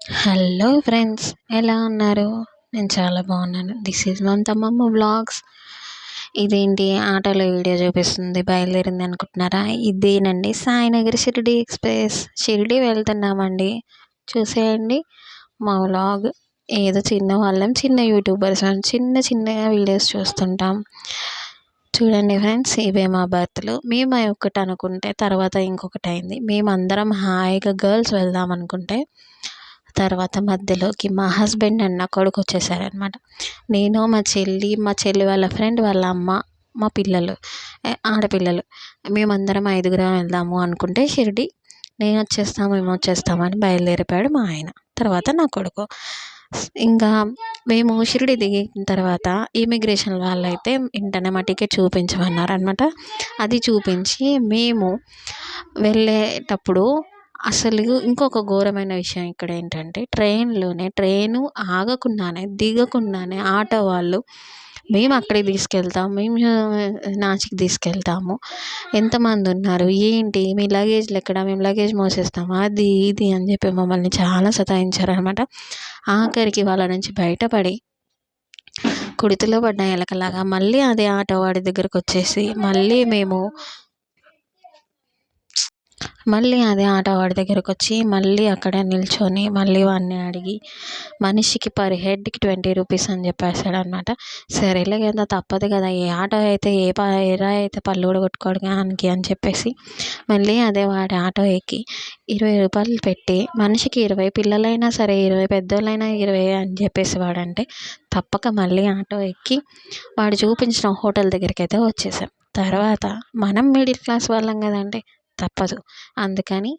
Hello friends ఎలా ఉన్నారు? నేను చాలా బాగున్నాను. దిస్ ఈజ్ మమతమ్మమ్మ వ్లాగ్స్ ఇదేంటి? ఆటోలో వీడియో చూపిస్తుంది. బయలుదేరింది అనుకుంటున్నారా? ఇదేనండి సాయినగర్ షిరిడి ఎక్స్ప్రెస్. షిరిడి వెళ్తున్నామండి. చూసేయండి మా వ్లాగ్ ఏదో చిన్న వాళ్ళం చిన్న యూట్యూబర్స్ చిన్న చిన్నగా వీడియోస్ చూస్తుంటాం. చూడండి ఫ్రెండ్స్ ఇవే మా బర్త్లు. మేము ఒకటి అనుకుంటే తర్వాత ఇంకొకటి అయింది. మేమందరం హాయిగా గర్ల్స్ వెళ్దాం అనుకుంటే తర్వాత మధ్యలోకి మా హస్బెండ్ అండ్ నా కొడుకు వచ్చేసారనమాట నేను మా చెల్లి మా చెల్లి వాళ్ళ ఫ్రెండ్ వాళ్ళ అమ్మ మా పిల్లలు ఆడపిల్లలు. మేమందరం ఐదుగురం వెళ్దాము అనుకుంటే షిరిడి నేను వచ్చేస్తాము మేము వచ్చేస్తామని బయలుదేరిపోయాడు మా ఆయన. తర్వాత నా కొడుకు. ఇంకా మేము షిరిడి దిగిన తర్వాత ఇమిగ్రేషన్ వాళ్ళు అయితే వెంటనే మా టికెట్ చూపించమన్నారు అనమాట అది చూపించి మేము వెళ్ళేటప్పుడు అసలు ఇంకొక ఘోరమైన విషయం ఇక్కడ ఏంటంటే ట్రైన్లోనే ట్రైను ఆగకుండానే దిగకుండానే ఆటో వాళ్ళు మేము అక్కడికి తీసుకెళ్తాం మేము నాసిక్ తీసుకెళ్తాము. ఎంతమంది ఉన్నారు? ఏంటి? మీ లగేజ్లు ఎక్కడ? మేము లగేజ్ మోసేస్తాము? అది ఇది అని చెప్పి మమ్మల్ని చాలా సతాయించారు అనమాట ఆఖరికి వాళ్ళ నుంచి బయటపడి కుడితిలో పడ్డ ఎలకలాగా మళ్ళీ అదే ఆటో వాడి దగ్గరకు వచ్చేసి మళ్ళీ మేము మళ్ళీ అదే ఆటో వాడి దగ్గరకు వచ్చి మళ్ళీ అక్కడ నిల్చొని మళ్ళీ వాడిని అడిగి మనిషికి పర్ హెడ్కి ట్వంటీ రూపీస్ అని చెప్పేసాడు అనమాట సరేలే కదా తప్పదు కదా ఏ ఆటో అయితే ఏ ప ఎరా అయితే పళ్ళు కూడా కొట్టుకోవడానికి అని చెప్పేసి మళ్ళీ అదే వాడి ఆటో ఎక్కి ఇరవై రూపాయలు పెట్టి మనిషికి ఇరవై పిల్లలైనా సరే ఇరవై పెద్దోళ్ళైనా ఇరవై అని చెప్పేసి వాడంటే తప్పక మళ్ళీ ఆటో ఎక్కి వాడు చూపించిన హోటల్ దగ్గరికి అయితే వచ్చేసాం. తర్వాత మనం మిడిల్ క్లాస్ వాళ్ళం కదండి తప్పదు. అందుకని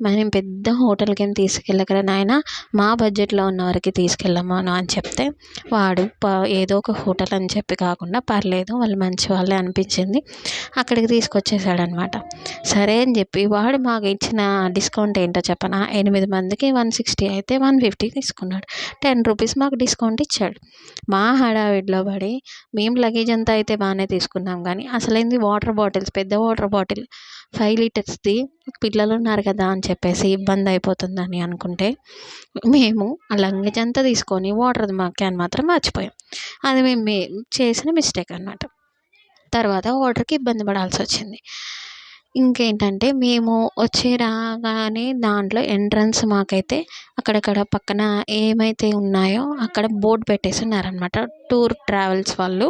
మనం పెద్ద హోటల్కి ఏం తీసుకెళ్ళకరా నాయన మా బడ్జెట్లో ఉన్న వరకు తీసుకెళ్ళాము అని చెప్తే వాడు ఏదో ఒక హోటల్ అని చెప్పి కాకుండా పర్లేదు వాళ్ళు మంచి వాళ్ళే అనిపించింది. అక్కడికి తీసుకొచ్చేసాడు అనమాట సరే అని చెప్పి వాడు మాకు ఇచ్చిన డిస్కౌంట్ ఏంటో చెప్పనా? ఎనిమిది మందికి వన్ సిక్స్టీ అయితే వన్ ఫిఫ్టీ తీసుకున్నాడు. టెన్ రూపీస్ మాకు డిస్కౌంట్ ఇచ్చాడు. మా హడావిడిలో పడి మేము లగేజ్ అంతా అయితే బాగానే తీసుకున్నాం కానీ అసలైంది వాటర్ బాటిల్స్ పెద్ద వాటర్ బాటిల్ ఫైవ్ లీటర్స్ది పిల్లలు ఉన్నారు కదా అని చెప్పేసి ఇబ్బంది అయిపోతుందని అనుకుంటే మేము ఆ లంగేజ్ అంతా తీసుకొని వాటర్ మా క్యాన్ మాత్రం మర్చిపోయాం. అది మేము చేసిన మిస్టేక్ అనమాట తర్వాత వాటర్కి ఇబ్బంది పడాల్సి వచ్చింది. ఇంకేంటంటే మేము వచ్చి రాగానే దాంట్లో ఎంట్రన్స్ మాకైతే అక్కడక్కడ పక్కన ఏమైతే ఉన్నాయో అక్కడ బోర్డు పెట్టేసి ఉన్నారనమాట టూర్ ట్రావెల్స్ వాళ్ళు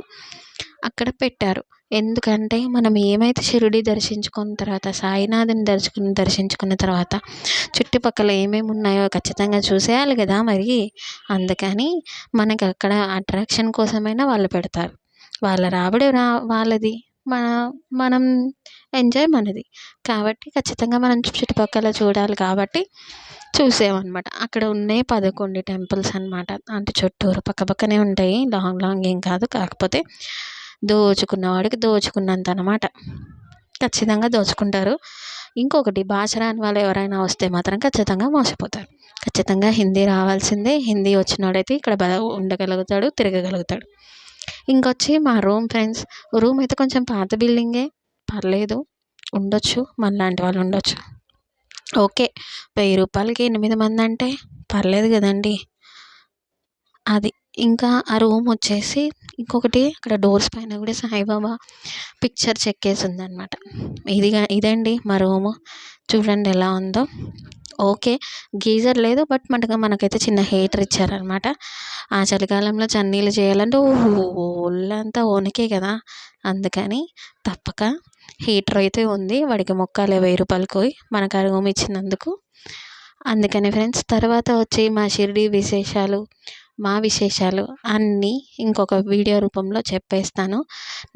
అక్కడ పెట్టారు. ఎందుకంటే మనం ఏమైతే షిరిడి దర్శించుకున్న తర్వాత సాయినాథుని దర్శకుని దర్శించుకున్న తర్వాత చుట్టుపక్కల ఏమేమి ఉన్నాయో ఖచ్చితంగా చూసేయాలి కదా మరి. అందుకని మనకి అక్కడ అట్రాక్షన్ కోసమైనా వాళ్ళు పెడతారు. వాళ్ళ రాబడి రా వాళ్ళది. మన మనం ఎంజాయ్ మనది. కాబట్టి ఖచ్చితంగా మనం చుట్టుపక్కల చూడాలి కాబట్టి చూసామన్నమాట అక్కడ ఉన్నాయి పదకొండు టెంపుల్స్ అనమాట అంటే చుట్టూరు పక్కపక్కనే ఉంటాయి. లాంగ్ లాంగ్ ఏం కాదు. కాకపోతే దోచుకున్నవాడికి దోచుకున్నంత అనమాట ఖచ్చితంగా దోచుకుంటారు. ఇంకొకటి భాష రాని వాళ్ళు ఎవరైనా వస్తే మాత్రం ఖచ్చితంగా మోసపోతారు. ఖచ్చితంగా హిందీ రావాల్సిందే. హిందీ వచ్చినోడైతే ఇక్కడ ఉండగలుగుతాడు తిరగగలుగుతాడు. ఇంకొచ్చి మా రూమ్ ఫ్రెండ్స్ రూమ్ అయితే కొంచెం పాత బిల్డింగే. పర్లేదు ఉండొచ్చు మనలాంటి వాళ్ళు ఉండొచ్చు. ఓకే వెయ్యి రూపాయలకి ఎనిమిది మంది అంటే పర్లేదు కదండి. అది ఇంకా ఆ రూమ్ వచ్చేసి ఇంకొకటి అక్కడ డోర్స్ పైన కూడా సాయిబాబా పిక్చర్ చెక్కేసి ఉందన్నమాట ఇదిగా ఇదండి మా రూము. చూడండి ఎలా ఉందో. ఓకే గీజర్ లేదు బట్ మనకు మనకైతే చిన్న హీటర్ ఇచ్చారనమాట ఆ చలికాలంలో చన్నీళ్ళు చేయాలంటే ఒళ్ళంతా వణికే కదా. అందుకని తప్పక హీటర్ అయితే ఉంది. వాడికి మొక్కాలే వెయ్యి రూపాయలకి మనకు ఆ రూమ్ ఇచ్చినందుకు. అందుకని ఫ్రెండ్స్ తర్వాత వచ్చి మా షిరిడి విశేషాలు మా విశేషాలు అన్నీ ఇంకొక వీడియో రూపంలో చెప్పేస్తాను.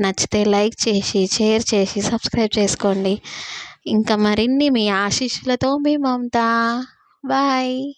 నచ్చితే లైక్ చేసి షేర్ చేసి సబ్స్క్రైబ్ చేసుకోండి. ఇంకా మరిన్ని మీ ఆశీస్సులతో మీ మమత. బాయ్.